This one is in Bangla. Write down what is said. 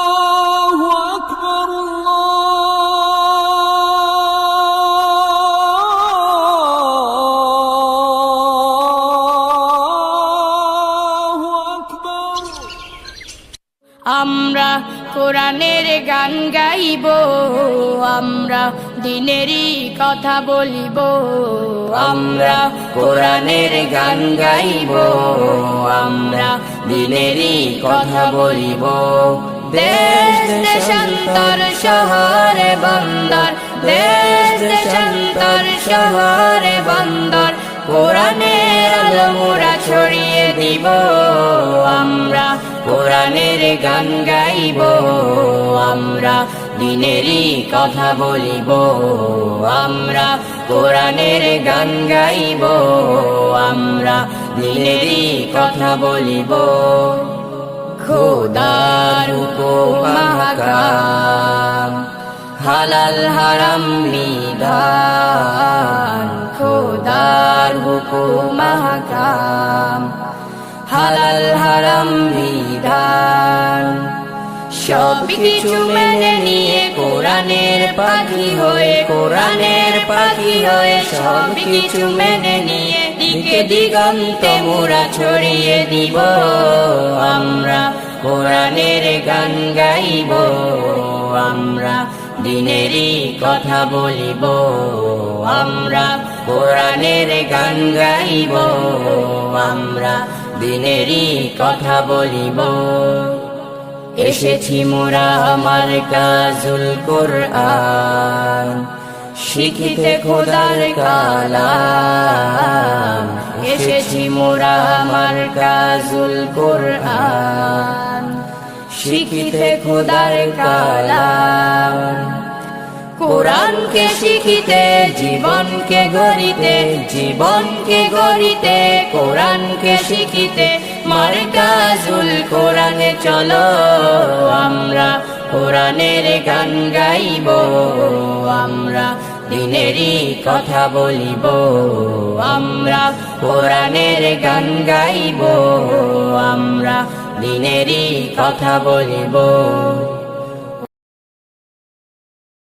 الله أكبر الله أكبر আমরা কোরআনের গান গাইব আমরা দিনেরই কথা বলিব আমরা কোরআনের গান গাইব আমরা দিনেরই কথা বলিব। দেশ দেশান্তর শহরে, বন্দর। দেশ দেশান্তর শহরে, বন্দর। কোরআনের আলো মোরা ছড়িয়ে দিব আমরা। কোরআনের গান গাইব আমরা। দিনেরই কথা বলিব আমরা। কোরআনের গান গাইব আমরা। দিনেরই কথা বলিব। খোদার উপমাকাম হালাল হারাম বিধান খোদার হুকুমাকাম হালাল হারাম বিধান সব কিছু মেনে নিয়ে কোরআনের পাখি হয়ে, কোরআনের পাখি হয়ে সব কিছু মেনে নিয়ে দিকে দিগন্তে মোরা ছড়িয়ে দিব। আমরা কোরআনের গান গাইব। আমরা দিনেরই কথা বলিব। আমরা কোরআনের গান গাইব। আমরা দিনেরই কথা বলিব। এসেছি মোরা আমার কাজুল কোরআন। শিখিতে খোদার কালাম। এসেছি মোরা আমার কাজুল কোরআন। শিখিতে খোদার কালাম। কোরআনকে শিখিতে, জীবনকে গড়িতে জীবনকে গড়িতে, কোরআনকে শিখিতে, মার কাজুল কোরআনে চলো, আমরা কোরআনের গান গাইব, আমরা দিনেরই কথা বলিব। আমরা কোরআনের গান গাইব। আমরা দিনেরই কথা বলিব।